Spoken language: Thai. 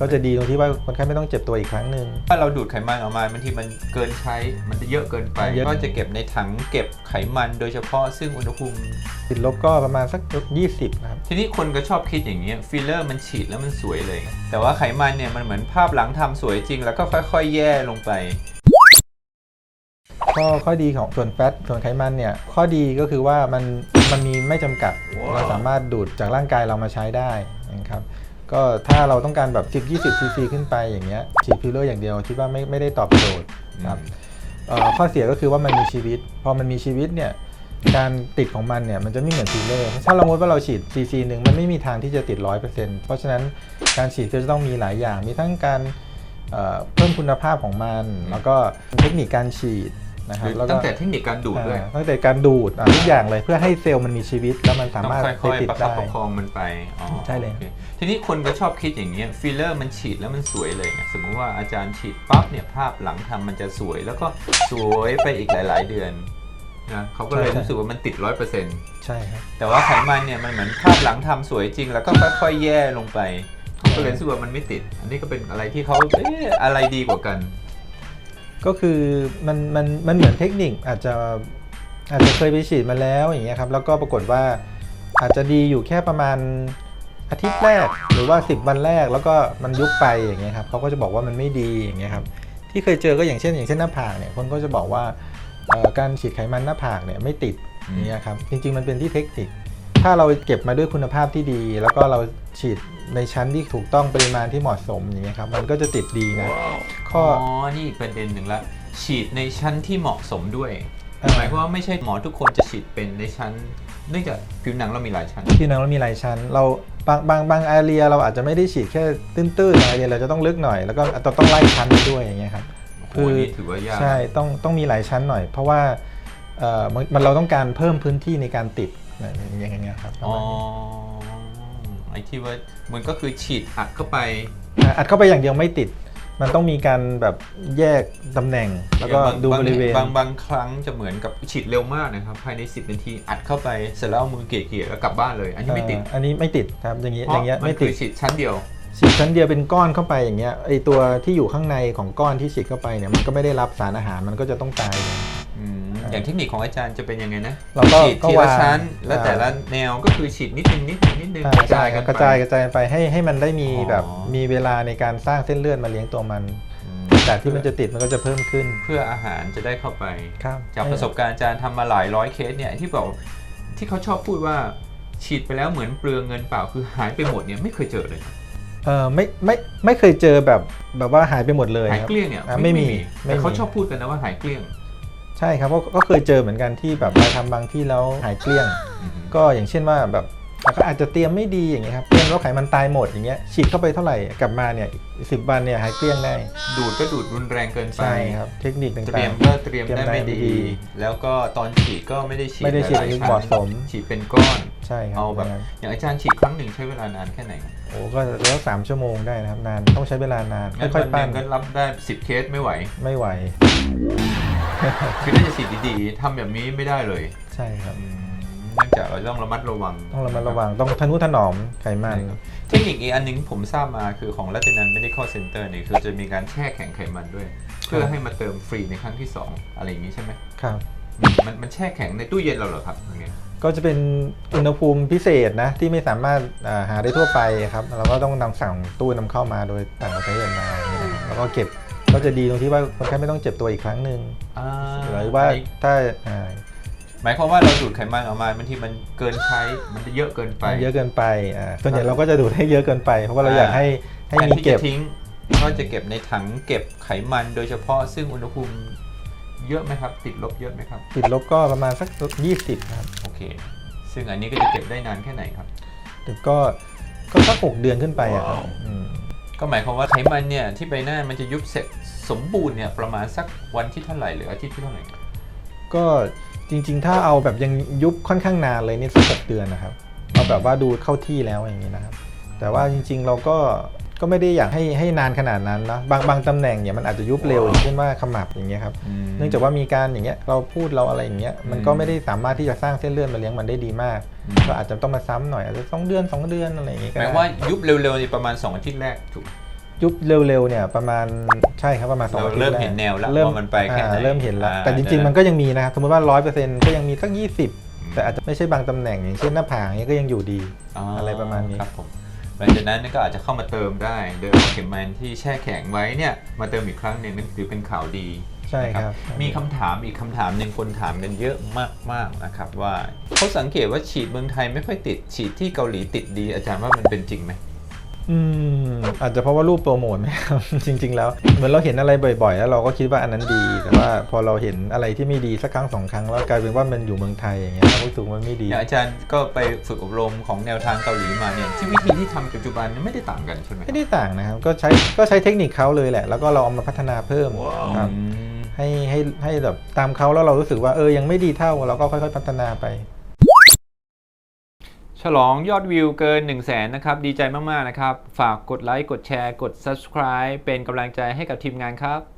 ก็จะดีตรงที่ว่าคนไข้ไม่ต้องเจ็บตัวอีกครั้งหนึ่ง ถ้าเราดูดไขมันออกมาบางทีมันเกินใช้ มันจะเยอะเกินไป เยอะ ก็จะเก็บในถังเก็บไขมันโดยเฉพาะซึ่งอุณหภูมิ ติดลบก็ประมาณสัก20นะครับ ทีนี้คนก็ชอบคิดอย่างนี้ยฟิลเลอร์มันฉีดแล้วมันสวยเลย แต่ว่าไขมันเนี่ยมันเหมือนภาพหลังทำสวยจริง แล้วก็ค่อยๆ แย่ลงไปข้อข้อดีของส่วนแฟตส่วนไขมันเนี่ย ข้อดีก็คือว่ามันมันมีไม่จำกัด เราสามารถดูดจากร่างกายเรามาใช้ได้นะครับ ก็ถ้าเราต้องการแบบ 10 20ซีซีขึ้นไปอย่างเงี้ยฉีดฟิลเลอร์อย่างเดียวคิดว่าไม่ไม่ได้ตอบโจทย์ครับข้อเสียก็คือว่ามันมีชีวิต พอมันมีชีวิตเนี่ยการติดของมันเนี่ยมันจะไม่เหมือนฟิลเลอร์ ถ้าเรามติว่าเราฉีดซีซีหนึ่งมันไม่มีทางที่จะติด 100%เพราะฉะนั้นการฉีดก็จะต้องมีหลายอย่าง มีทั้งการเพิ่มคุณภาพของมัน แล้วก็เทคนิคการฉีด นะครับแล้วก็ตั้งแต่เทคนิคการดูดด้วยอ่าตั้งแต่การดูดอะทุกอย่างเลยเพื่อให้เซลล์มันมีชีวิตแล้วมันสาต้องมารถค่ไปอยติๆดประคับได้ประคองมันไปอ๋อใช่เลยโอคทีนี้คนก็ชอบคิดอย่างเงี้ยฟิลเลอร์มันฉีดแล้วมันสวยเลยไงสมมุติว่าอาจารย์ฉีดปั๊บเนี่ยภาพหลังทำมันจะสวย แล้วก็สวยไปอีกหลาย ๆ เดือนนะเขาก็เลยรู้สึกว่ามันติดร้อยเปอร์เซ็นต์ใช่ครับแต่ว่าไขมันเนี่ยมันเหมือนภาพหลังทำสวยจริง แล้วก็ค่อยๆแย่ลงไปเขาก็เลยรู้สึกว่ามันไม่ติด อันนี้ก็เป็นอะไรที่เขาเอ๊ะอะไรดีกว่ากัน ก็คือมันมันมันเหมือนเทคนิคอาจจะอาจจะเคยไปฉีดมาแล้วอย่างเงี้ยครับแล้วก็ปรากฏว่าอาจจะดีอยู่แค่ประมาณอาทิตย์แรกหรือว่า 10 วันแรกแล้วก็มันยุบไปอย่างเงี้ยครับเขาก็จะบอกว่ามันไม่ดีอย่างเงี้ยครับที่เคยเจอก็อย่างเช่น อย่างเช่นหน้าผากเนี่ยคนก็จะบอกว่าการฉีดไขมันหน้าผากเนี่ยไม่ติดอย่างเงี้ยครับจริงๆมันเป็นที่เทคนิค ถ้าเราเก็บมาด้วยคุณภาพที่ดี แล้วก็เราฉีดในชั้นที่ถูกต้องปริมาณที่เหมาะสมอย่างเงี้ยครับมันก็จะติดดีนะ ข้อ๋ออนี่อีกประเด็นหนึ่งละ ฉีดในชั้นที่เหมาะสมด้วย เอ่อหมายความว่าไม่ใช่หมอทุกคนจะฉีดเป็นในชั้น เนื่องจากผิวหนังเรามีหลายชั้น ที่นังเรามีหลายชั้น เราบางบางบางแอเรียเราอาจจะไม่ได้ฉีดแค่ตื้นๆบางแอเรียเราจะต้องลึกหน่อย แล้วก็อาจจะต้องไล่ชั้นไปด้วยอย่างเงี้ยครับโอ้โหนี่ถือว่ายาก ใช่ต้องต้องมีหลายชั้นหน่อย เพราะว่าเอ่อมันมันเราต้องการเพิ่มพื้นที่ในการติด อย่างเงี้ยครับอ๋อไอ้ที่ว่ามันก็คือฉีดอัดเข้าไปอะอัดเข้าไปอย่างเดียวไม่ติด มันต้องมีการแบบแยกตำแหน่ง แล้วก็บางดูบริเวณบางบางครั้งจะเหมือนกับฉีดเร็วมากนะครับ ภายใน 10 นาทีอัดเข้าไปเสร็จแล้วเอามือเกี่ยๆแล้วกลับบ้านเลย อันนี้ไม่ติดเอ่ออันนี้ไม่ติดครับอย่างเงี้ยเพอราะย่างเงี้ยมันไม่คืติอดฉีดชั้นเดียวฉีดชั้นเดียวเป็นก้อนเข้าไปอย่างเงี้ยไอตัวที่อยู่ข้างในของก้อนที่ฉีดเข้าไปเนี่ยมันก็ไม่ได้รับสารอาหารมันก็จะต้องตายเลย อืมอย่างเทคนิคของอาจารย์จะเป็นยังไงนะเราก็ฉีดก็ทีวาละงชั้น แล้วอ่าแต่ละแนวก็คือฉีดนิดนึงนิดนึงนิดนึงใช่กระจายกันกระจายกระจายไปให้ให้มันได้มีอ๋อ แบบมีเวลาในการสร้างเส้นเลือดมาเลี้ยงตัวมันอืมจากที่มันจะติดมันก็จะเพิ่มขึ้นเพื่ออาหารจะได้เข้าไป ครับจากประสบการณ์อาจารย์ทำมาหลายร้อยเคสเนี่ยที่บอกที่เขาชอบพูดว่าฉีดไปแล้วเหมือนเปลืองเงินเปล่าคือหายไปหมดเนี่ยไม่เคยเจอเลยเออไม่ไม่ไม่เคยเจอแบบแบบว่าหายไปหมดเลยหายครับ เกลี้ยงเนี่ยอะไม่มีไม่แต่มี เขาชอบพูดกันนะว่าหายเกลี้ยง ใช่ครับเพราะก็เคยเจอเหมือนกันที่แบบไปทำบางที่แล้วหายเกลี้ยง ก็อย่างเช่นว่าแบบอะก็อาจจะเตรียมไม่ดีอย่างเงี้ยครับเตรียมแล้วไขมันตายหมดอย่างเงี้ยฉีดเข้าไปเท่าไหร่กลับมาเนี่ยสิบวันเนี่ยหายเกลี้ยงได้ดูดก็ดูดรุนแรงเกินไป ใช่ครับเทคนิคต่างๆ เตรียมก็เตรียมเตรียมได้ได้ไม่ไม่ดีดี แล้วก็ตอนฉีดก็ไม่ได้ฉีดไม่ได้ฉีดหลายๆให้ชั้นเหมาะสม ฉีดเป็นก้อน ใช่ครับเอาแบบย่งนั้นอย่างอาจารย์ฉีดครั้งหนึ่งใช้เวลานานแค่ไหนครับโอ้ก็แล้วสามชั่วโมงได้นะครับนานต้องใช้เวลานานงั้นค่อยวันๆหปั้นึนงก็รับได้สิบเคสไม่ไหว ไม่ไหวคือถ้าจะฉีดดีๆทำแบบนี้ไม่ได้เลย ใช่ครับอืมเนื่องจากเราต้องระมัดระวัง ต้องระมัดระวังต้องทนุถนอมไขมันใช่ครับเทคนิคอีกอันหนึงผมทราบมาคือของรัตนัน medical center เนี่ยคือจะมีการแช่แข็งไขมันด้วย เพื่อให้มาเติมฟรีในครั้งที่ 2 อะไรอย่างนี้ใช่ไหมครับอื มมันมันแช่แข็งในตู้เย็นเราเหรอครับอย่างเงี้ยก็จะเป็นอุณหภูมิพิเศษนะ ที่ไม่สามารถอ่าหาได้ทั่วไปครับเราก็ต้องนำสั่งตู้นำเข้ามาโดยต่างประเทศมาอย่างเงี้ยนะครับแล้วก็เก็บก็จะดีตรงที่ว่าคนไข้ไม่ต้องเจ็บตัวอีกครั้งหนึ่งอ่าหรือว่าถ้าอ่าหมายความว่าเราดูดไขมันออกมาบางทีมันเกินใช้มันจะเยอะเกินไปมันเยอะเกินไปอ่าส่วนใหญ่เราก็จะดูดให้เยอะเกินไป เพราะว่าเราอยากให้ให้แทนมีที่เก็จะบทิ้งก็จะเก็บในถังเก็บไขมันโดยเฉพาะซึ่งอุณหภูมิ เยอะไหมครับ ติดลบเยอะไหมครับ ติดลบก็ประมาณสัก20ครับโอเค ซึ่งอันนี้ก็จะเก็บได้นานแค่ไหนครับ แต่ก็ก็สักหกเดือนขึ้นไปอะครับอืมก็หมายความว่าไขมันเนี่ยที่ใบหน้ามันจะยุบเสร็จสมบูรณ์เนี่ยประมาณสักวันที่เท่าไหร่หรืออาทิตย์ที่เท่าไหร่ครับก็จริงๆ ถ้าเอาแบบยังยุบค่อนข้างนานเลยนี่สักหกเดือนนะครับเอาแบบว่าดูเข้าที่แล้วอย่างนี้นะครับ แต่ว่าจริงๆเราก็ ก็ไม่ได้อยากให้ให้นานขนาดนั้นนะบางบางตำแหน่งเนี่ยมันอาจจะยุบเร็วอย่างเช่นว่าขมับอย่างเงี้ยครับเนื่องจากว่ามีการอย่างเงี้ยเราพูดเราอะไรอย่างเงี้ยมันก็ไม่ได้สามารถที่จะสร้างเส้นเลือดมาเลี้ยงมันได้ดีมากอืมก็อาจจะต้องมาซ้ำหน่อยอาจจะสองเดือนสองเดือนอะไรอย่างเงี้ยก็หมายได้ว่ายุบเร็วๆในประมาณ 2 อาทิตย์แรกถูกไหมยุบเร็วๆเนี่ยประมาณใช่ครับประมาณสองเราอาทิตย์เริ่มแรกเห็นแนวแล้วเริ่มว่ามันไปแค่ไหนอ่าเริ่มเห็นแล้วอ่าแต่จริงๆมันก็ยังมีนะครับสมมติว่าร้อยเปอร์เซ็นต์ก็ยังมีสักยี่สิบอืมแต่อาจจะไม่ใช่บางตำแหน่งอย่างเช่นหน้าผากอย่างเงี้ยก็ยังอยู่ดีอะไรประมาณนี้ครับผม หลังจากนั้นก็อาจจะเข้ามาเติมได้โดยเอาเข็มมันที่แช่แข็งไว้เนี่ยมาเติมอีกครั้งหนึ่งนั่นถือเป็นข่าวดีใช่ครับนะมีคำถามอีกคำถามหนึ่งคนถามกันเยอะมากๆนะครับว่าเขาสังเกตว่าฉีดเมืองไทยไม่ค่อยติดฉีดที่เกาหลีติดดีอาจารย์ว่ามันเป็นจริงไหม อืมอาจจะเพราะว่ารูปโปรโมทไหมครับ จริง ๆ แล้ว เหมือนเราเห็นอะไรบ่อยๆ แล้วเราก็คิดว่าอันนั้นดี แต่ว่าพอเราเห็นอะไรที่ไม่ดีสักครั้งสองครั้งแล้วกลายเป็นว่ามันอยู่เมืองไทยอย่างเงี้ยเราก็รู้สึกว่ามันไม่ดี อย่างอาจารย์ก็ไปฝึกอบรมของแนวทางเกาหลีมาเนี่ยที่วิธีที่ทำปัจจุบันไม่ได้ต่างกันใช่ไหมไม่ได้ต่างนะครับ ก็ใช้ก็ใช้เทคนิคเขาเลยแหละ แล้วก็เราเอามาพัฒนาเพิ่มครับอืม ให้ให้ให้แบบตามเขาแล้วเรารู้สึกว่าเออยังไม่ดีเท่าเราก็ค่อยๆพัฒนาไป ฉลองยอดวิวเกิน 1 0 0 0 0แสนนะครับ ดีใจมาก ๆ นะครับ ฝากกดไลค์ กดแชร์ กด subscribe เป็นกำลังใจให้กับทีมงานครับ